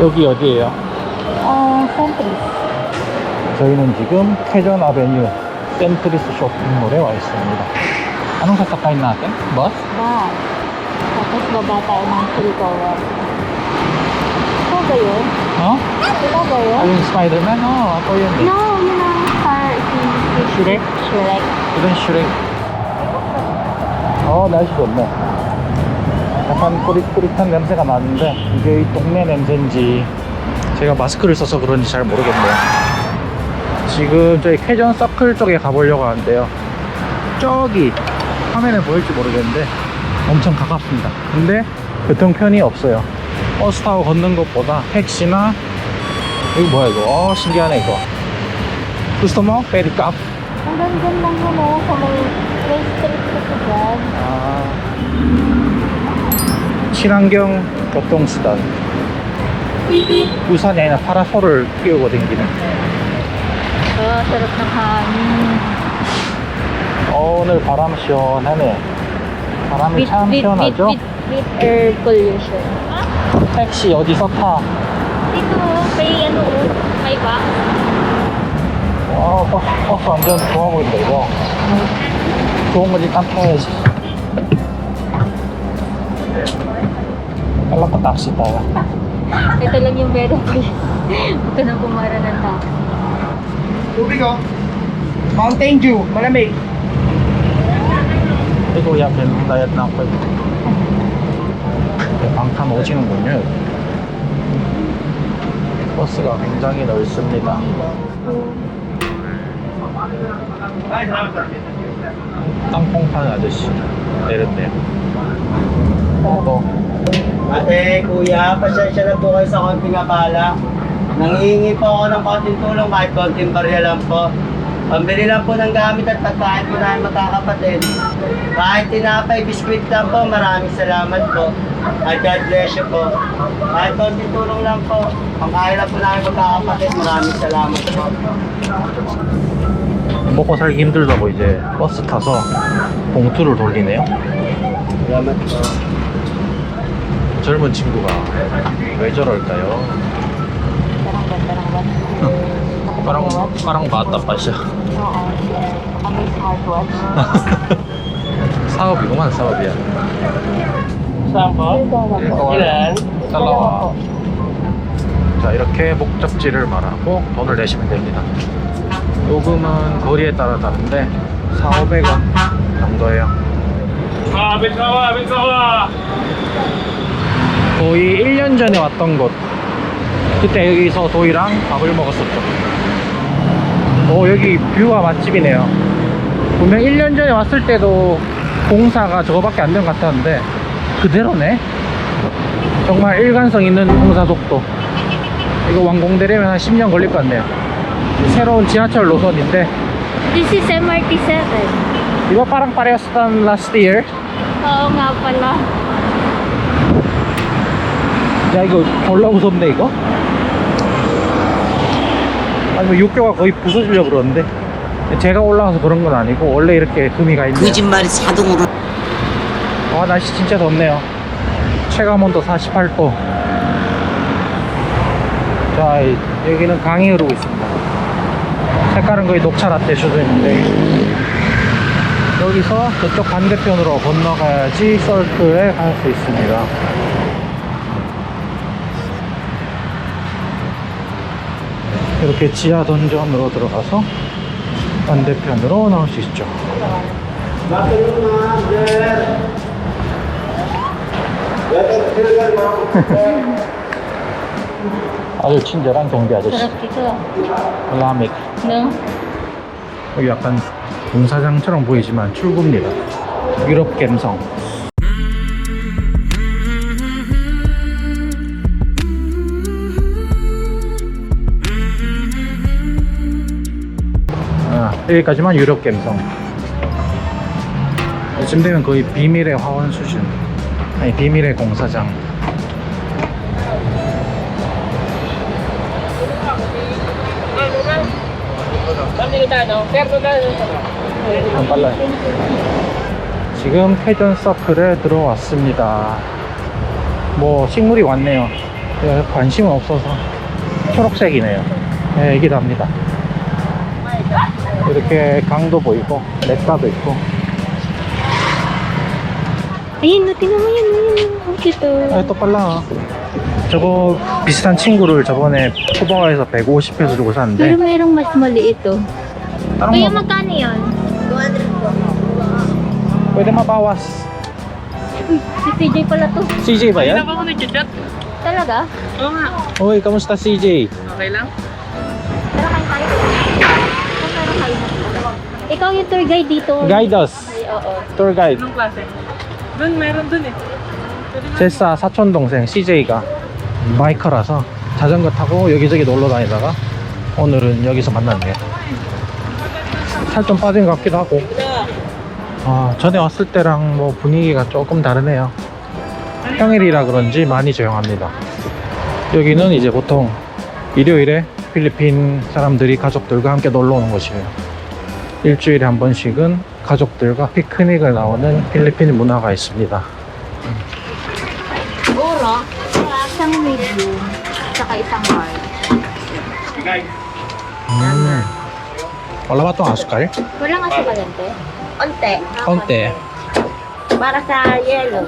여기 어디예요? 어, 샌트리스. 저희는 지금 캐전 아베뉴 센트리스 쇼핑몰에 와 있습니다. Anong natin? Bus? Wow. Tapos baba tayo ng Silgawan. Ito ba yun? 어? Ito ba yun? Ayun, Spider-Man? Oo, ako yun eh. No, yun ang car. si- Shrek? Shrek. 이건 슈렉. 어, 날씨 좋네. 약간 꾸릿꾸릿한 냄새가 나는데, 이게 이 동네 냄새인지, 제가 마스크를 써서 그런지 잘 모르겠네요. 지금 저희 캐전 서클 쪽에 가보려고 하는데요. 저기, 화면에 보일지 모르겠는데, 엄청 가깝습니다. 근데, 교통편이 없어요. 버스 타고 걷는 것보다 택시나, 이거 뭐야 이거? 어, 신기하네 이거. Street kasi dyan. 아, 친환경 교통수단. 우산이 아니라 파라솔을 끼우고 다니는. 어, 오늘 바람 시원하네. 바람이 Bit, 참 bit, 시원하죠? bit air pollution. 택시 어디서 타? Dito, may ano, may box. 와, 버스, 버스 완전 좋아 보인다, 이거. 좋은 거지, 딱 타야지. Kala ko taxi tayo. Ito lang yung meron ko. Huwag ka nang pumara ng taxi. Tubig oh. Mountain Dew, malamig. 이거 야, 벨다이어트 나고 방탄 오지는군요. 여기. 버스가 굉장히 넓습니다. 땅콩 파는 아저씨 내렸네요. 어, Ate, kuya, pasensya na po kayo sa konting abala. Nangihingi po ako ng konting tulong kahit konting barya lang po. Pambili lang po ng gamit at pagkain po namin magkakapatid. Kahit tinapay, biskwit lang po, maraming salamat po. At God bless you po. Kahit konting tulong lang po, pangkain lang po namin magkakapatid, maraming salamat po. 먹고 살기 힘들다고 이제 버스 타서 봉투를 돌리네요. Salamat po. 젊은 친구가 왜 저럴까요? Oo. Ang may smartwatch. 사업이구만 사업이야. 자 이렇게 목적지를 말하고 돈을 내시면 됩니다. 요금은 거리에 따라 다른데 4, 500원 정도예요. 아. 거의 1년 전에 왔던 곳. 그때 여기서 도이랑 밥을 먹었었죠. 오 여기 뷰가 맛집이네요. 분명 1년 전에 왔을 때도 공사가 저거밖에 안 된 것 같았는데 그대로네. 정말 일관성 있는 공사 속도. 이거 완공되려면 한 10년 걸릴 것 같네요. 새로운 지하철 노선인데 This is MRT7. 이거 parang parehas than last year. Oo nga pala. 야 이거 졸라 무섭네 이거? 아니 뭐 육교가 거의 부서지려고 그러는데. 제가 올라가서 그런 건 아니고 원래 이렇게 금이 가 있는데 거짓말이 자동으로. 와 날씨 진짜 덥네요. 체감온도 48도. 자 이- 여기는 강이 흐르고 있습니다. 색깔은 거의 녹차 라떼 수준인데. 여기서 저쪽 반대편으로 건너가야지 서클에 갈 수 있습니다 이렇게 지하 던전으로 들어가서 반대편으로 나올 수 있죠. 아주 친절한 경비 아저씨. 라믹. No? 여기 약간 공사장처럼 보이지만 출구입니다. 유럽 감성 여기까지만 유럽 감성 이쯤 되면 거의 비밀의 화원 수준 아니 비밀의 공사장 안 빨라요. 지금 패전 서클에 들어왔습니다. 뭐 식물이 왔네요. 예, 관심은 없어서 초록색이네요. 예, 얘기도 합니다. 이렇게 강도 보이고 렉사도 있고 Ayun, no, tingnan mo yun. yun, Ang cute oh. 아, 또 빨라. 저거 비슷한 친구를 저번에 초보가에서 150페소 주고 Pero 샀는데 merong mas maliit oh. 다른 Kuya, 거 magkano yun? pwede mabawas. Uy, si CJ pala to. CJ ba yan? ako nag-chat? Talaga? Oo nga. Uy, kamusta CJ? Okay lang? Ikaw yung tour guide dito. Guide us. Ay, oo. Tour guide. Anong klase? Doon, meron doon eh. 제사 사촌 동생 CJ가 바이커라서 자전거 타고 여기저기 놀러 다니다가 오늘은 여기서 만났네요. 살 좀 빠진 것 같기도 하고. 아, 전에 왔을 때랑 뭐 분위기가 조금 다르네요. 평일이라 그런지 많이 조용합니다. 여기는 이제 보통 일요일에 필리핀 사람들이 가족들과 함께 놀러 오는 곳이에요. 일주일에 한 번씩은 가족들과 피크닉을 나오는 필리핀 문화가 있습니다. Siguro, isang medium, saka isang large. 음. 올라봤던 아스칼? Walang asukalente? Onte. 가운데 Para sa yellow.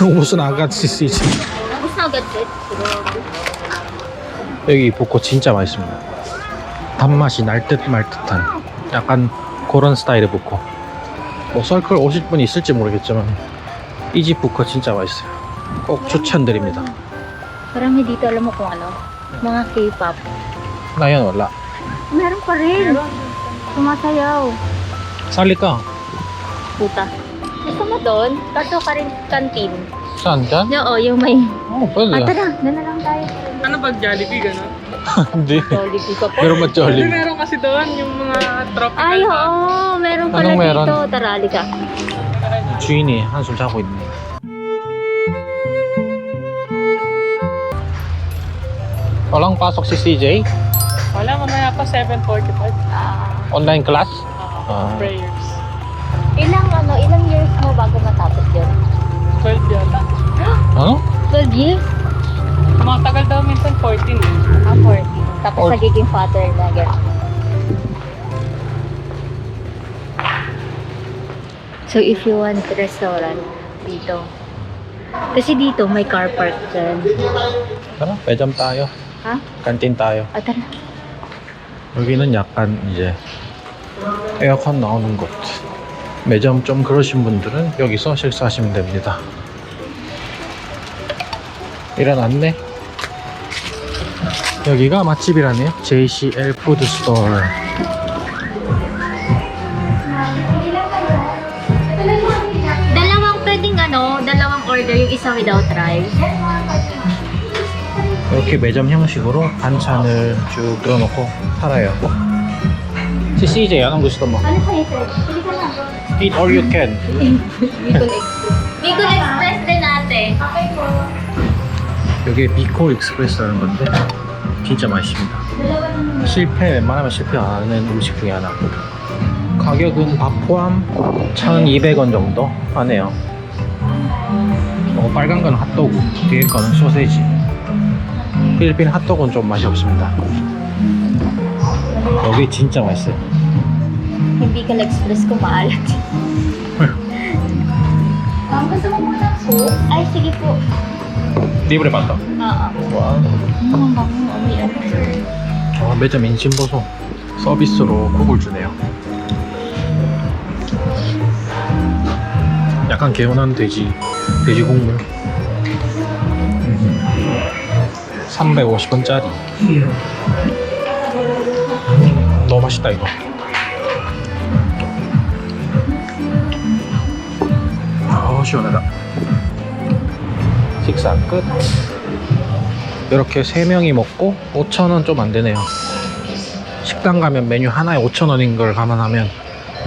무슨 아가씨 씨지 Gusto agad sis? 여기 볶고 진짜 맛있습니다 단맛이 날 듯 말 듯한 약간 그런 스타일의 볶고 뭐 썰클 오실 분이 있을지 모르겠지만 이집 볶고 진짜 맛있어요 꼭 추천드립니다 Marami dito, alam mo kung ano? Mga K-pop. 나연 올라 Meron pa rin. Sumasayaw. 살릴까? Puta. Gusto mo doon? Kaso ka rin canteen. saan dyan? Oo, yung may... 어 Ah, pwede tara, doon na lang tayo. Ano ba, Jollibee, gano'n? hindi Jollibee ka po. pero Hindi, mag-jolly meron kasi doon yung mga tropical Ay, na- oo. Meron pala Anong meron? dito. Tara, halika. 주인이 한숨 자고 있네 walang pasok si CJ Wala, mamaya pa 7.45. Ah, online class Ah, Ah. prayers. ilang ano, ilang years mo bago matapos yun? 12 yata. ano? 12 years? Mga tagal daw minsan 14 eh. Ah, 14. Tapos Or- nagiging father na gano'n. So, if you want restaurant dito, kasi dito may car park dyan. tara 매점 tayo Ha? kantin tayo Ah, tara. 여기는 약간 이제 에어컨 나오는 곳 매점 좀 그러신 분들은 여기서 식사하시면 됩니다 일어났네 여기가 맛집이라네요 JCL 푸드 스토어 Dalawang pwedeng ano, dalawang order, yung isa without rice. 이렇게 매점 형식으로 반찬을 쭉 넣어놓고 팔아요 Si CJ, anong gusto mo? Ano sa'yo, sir? Pili ka lang. Eat all you can Bicol Express. Bicol Express din ate. 여기 비코 익스프레스라는 건데 진짜 맛있습니다. 실패 웬만하면 실패 안 하는 음식 중에 하나. 가격은 밥 포함 1200원 정도 하네요. 어, 빨간 건 핫도그 뒤에 거는 소세지. 필리핀 핫도그는 좀 맛이 없습니다. 여기 진짜 맛있어요. Yung Bicol Express ko maalat. Ma'am, gusto mo muna po? Ay, sige po. 리브레 맞다 Oo. 와 Ang bango. May ano. 아, 매점 인심 보소 서비스로 국을 주네요. 약간 개운한 돼지 돼지 국물. 350원짜리. 너무 맛있다 이거. 아 시원하다. 식사 끝. 이렇게 3명이 먹고 5,000원 좀 안 되네요. 식당 가면 메뉴 하나에 5,000원인 걸 감안하면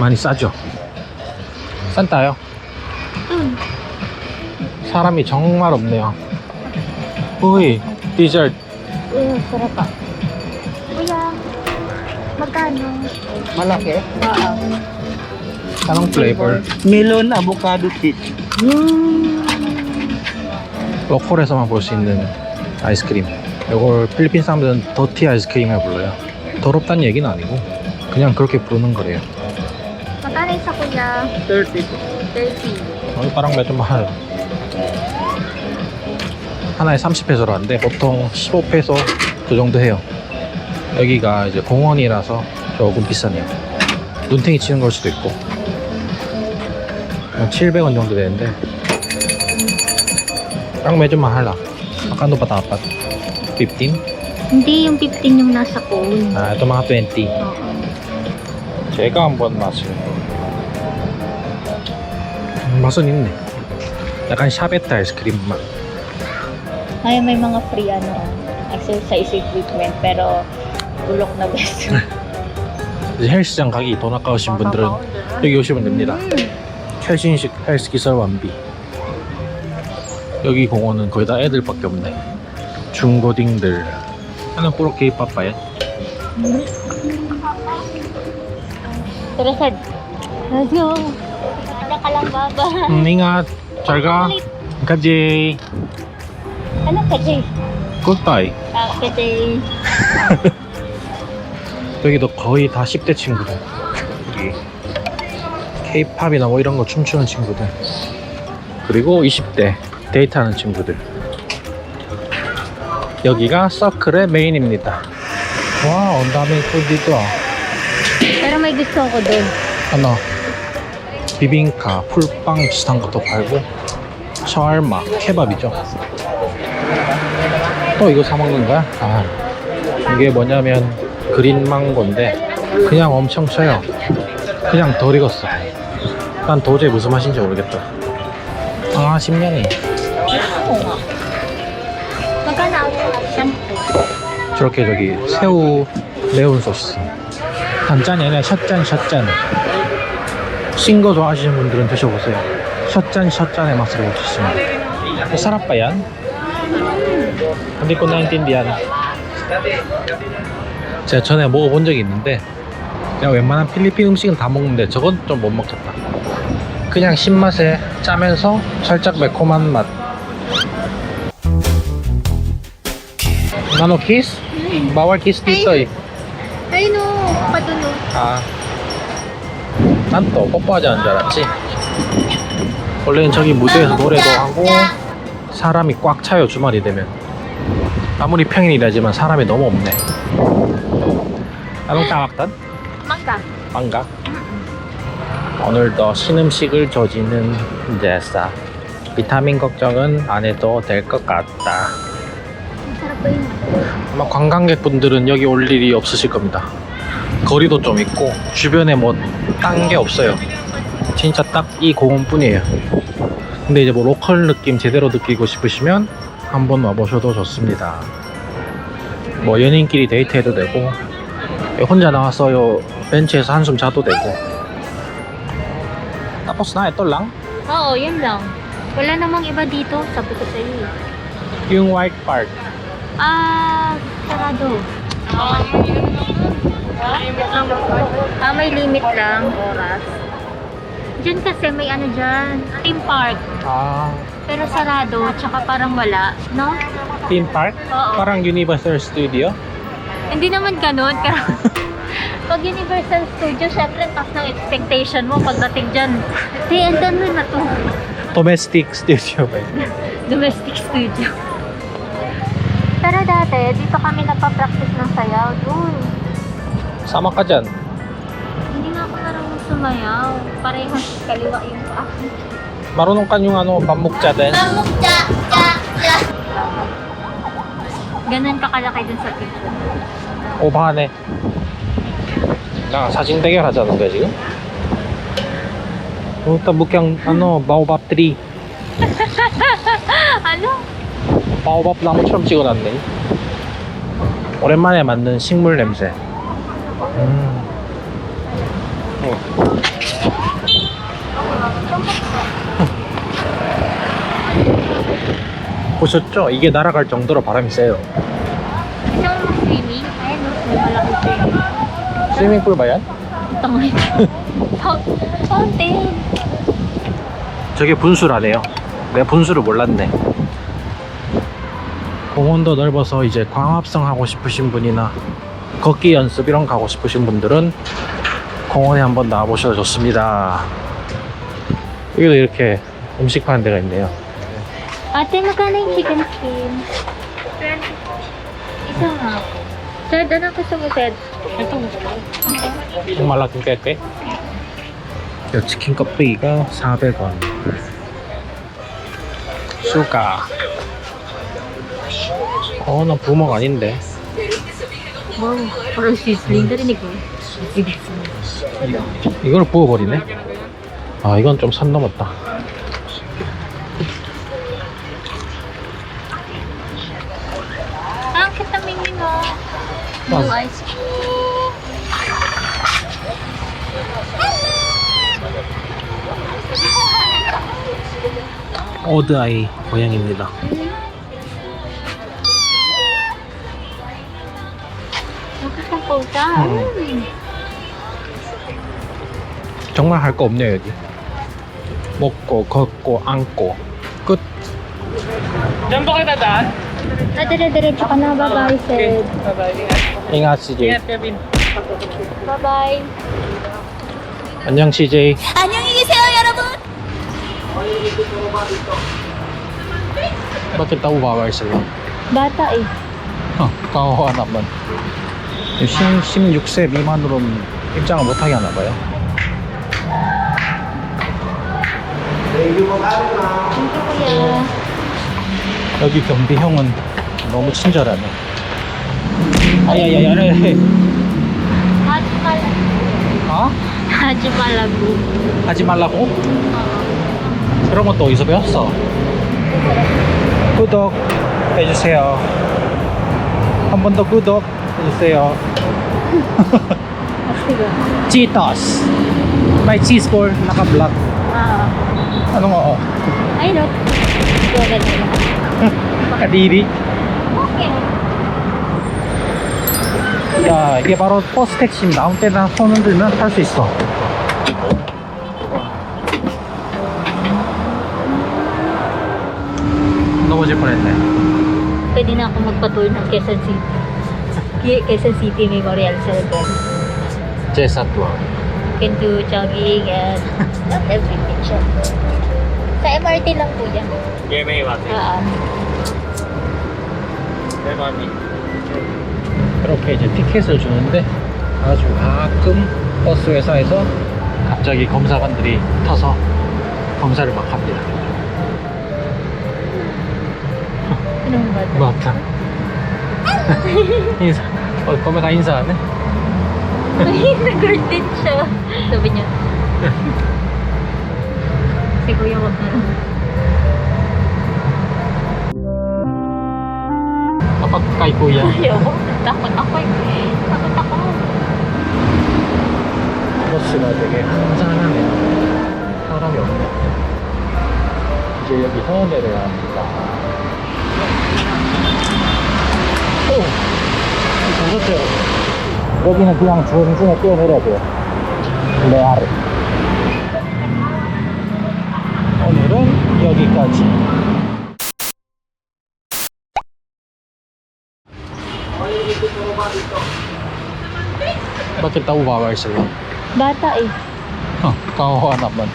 많이 싸죠. Mm. 사람이 정말 없네요. 우이, 디저트. Uh, sarap pa. Kuya, magkano? Malaki. Oo. Anong flavor? Melon, avocado, cheese. Mm. 로컬에서만 볼 수 있는 아이스크림. 이걸 필리핀 사람들은 더티 아이스크림이라고 불러요. 더럽다는 얘기는 아니고 그냥 그렇게 부르는 거래요. Magkano isa kuya? 30. 30. 어, parang medyo mahal. 하나에 30페소로 하는데 보통 15페소 그 정도 해요. 여기가 이제 공원이라서 조금 비싸네요. 눈탱이 치는 걸 수도 있고. 700원 정도 되는데. parang medyo mahal ah. Magkano ba dapat? 15? Hindi yung 15 yung nasa cone. 아, ito mga 20. Oo. 제가 한번 맛을. 음, 맛은 있네. 약간 샤베트 아이스크림 맛. Ngayon may mga free ano, exercise equipment pero bulok na best. 이제 헬스장 가기 돈 아까우신 분들은 여기 오시면 됩니다. 최신식 헬스 기설 완비. 여기 공원은 거의 다 애들밖에 없네. 중고딩들. 하나 뿌로 케이팝 봐요. Pero sad, let's go. Ada ka lang baba. 음, 인gat. 잘 가. 가지. Ano ka, Jay? 굿바이. Ah, ka, Jay. 여기도 거의 다 10대 친구들. 여기. 케이팝이나 뭐 이런 거 춤추는 친구들. 그리고 20대 데이트하는 친구들. 여기가 서클의 메인입니다. 와, dito. Pero may gusto ako doon. ano, 비빔카, 풀빵 비슷한 것도 팔고, 샤얼마, 케밥이죠. 또 이거 사 먹는 거야? 아, 이게 뭐냐면 그린 망고인데 그냥 엄청 쳐요. 그냥 덜 익었어. 난 도저히 무슨 맛인지 모르겠다. 아, 10년이. 저렇게 저기 새우 매운 소스. 단짠이 아니라 샷짠 샷짠. 신거 좋아하시는 분들은 드셔보세요. 샷짠 샷짠의 맛을. Masarap pa yan? Hindi ko naintindihan. 제가 전에 먹어본 적이 있는데 그냥 웬만한 필리핀 음식은 다 먹는데 저건 좀 못 먹겠다. 그냥 신맛에 짜면서 살짝 매콤한 맛. 나노 키스? bawal kiss dito eh. Ay no, pa doon no. 아. 난또 뽀뽀하자는 줄 알았지. 원래는 저기 무대에서 노래도 하고 사람이 꽉 차요 주말이 되면. 아무리 평일이라지만 사람이 너무 없네. tawag doon? Mangga. 빵가? 오늘도 신음식을 조지는 제사. 비타민 걱정은 안 해도 될 것 같다. 아마 관광객분들은 여기 올 일이 없으실 겁니다. 거리도 좀 있고 주변에 뭐 딴 게 없어요. 진짜 딱 이 공원뿐이에요. 근데 이제 뭐 로컬 느낌 제대로 느끼고 싶으시면 한번 와보셔도 좋습니다. 뭐 연인끼리 데이트해도 되고 혼자 나와서 요 벤치에서 한숨 자도 되고. Ito lang. Oo, yun lang. Wala namang iba dito, sabi ko sa iyo. Yung white part. Ah, sarado. Ah, may limit lang, oras. Diyan kasi may ano dyan, theme park. Ah, Pero sarado, tsaka parang wala, no? theme park? Oo. Parang Universal Studio? Hindi naman ganun, pero pag Universal Studio, syempre taas ng expectation mo pagdating dyan. Hey, andan na na to. Domestic Studio ba yun? Domestic studio. Pero dati, dito kami nagpa-practice ng sayaw dun. Sama ka dyan. Hindi nga ako marunong sumayaw. Parehas kaliwa yung paa. Marunong ka yung ano, pamukcha din. Ganun ka kalaki dun sa picture. 오바하네. 나 사진 대결 하자는 거야 지금? 일단 묵향 ano 바오밥 트리 ano? 바오밥 나무처럼 찍어놨네. 오랜만에 맡는 식물 냄새. 음. 어. 보셨죠? 이게 날아갈 정도로 바람이 세요. Swimming. 스위밍풀 yan? Tangay. Fountain. 저게 분수라네요. 내가 분수를 몰랐네. 공원도 넓어서 이제 광합성 하고 싶으신 분이나 걷기 연습 이런 거 하고 싶으신 분들은 공원에 한번 나와보셔도 좋습니다. 여기도 이렇게 음식 파는 데가 있네요. Sir, ano gusto mo, Ted? Ito mo. 좀 말라긴 꽤이 치킨 껍데기가 400원. 슈가. 어, 나 부먹 아닌데. Parang sizzling. Narinig ko. 이걸 부어버리네. 아, 이건 좀선 넘었다. 오드아이 고양입니다. Mm. 정말 할 거 없네요, 여기. 먹고, 걷고, 안고. 끝. Kita daan? Ah, dire-diretso ka na. Bye-bye. 인가 CJ. Bye-bye. 안녕 CJ. 여러분. Bakit bawal sila? Bata eh. 어, yung 10, 16세 미만으로는 입장을 못하게 하나 봐요. 여기 경비 형은 너무 친절하네. 아야야야, Haji Malabu. 어? Haji Malabu. 하지 말라고? 그런 것도 어디서 배웠어? 구독 해주세요. 한 번 더 구독 해주세요. Sige. Cheetos. May cheese for naka-block. Ah. Ano nga oh? Ay, no. Wala na lang. Kadiri. Okay. 야 이게 바로 버스 택시입니다 아무 때나 손 흔들면 탈 수 있어 넘어질 뻔했네 Pwede na ako magpatour ng Quezon City. Quezon City Memorial Center. 제사 투어 Can do jogging and not everything siya. Sa MRT lang po yan. Iwate. Ah, May mami. 그렇게 이제 티켓을 주는데 아주 가끔 버스 회사에서 갑자기 검사관들이 타서 검사를 막 합니다 ba? ito? 맞다 인사 어 검사 인사하네 Ay, nag-guard din siya. Sabi niya. si Kuya wag na. kapag kay kuya Ayoko. Takot ako eh. Takot ako. 버스가 되게 한산하네요. 사람이 없네. 이제 여기서 내려야 합니다. 오! 보셨죠? 여기는 그냥 중중에 뛰어내려야 돼요. 레아르. 오늘은 여기까지. Bakit tayo bawal sila? Bata eh. Huh, kawawa naman.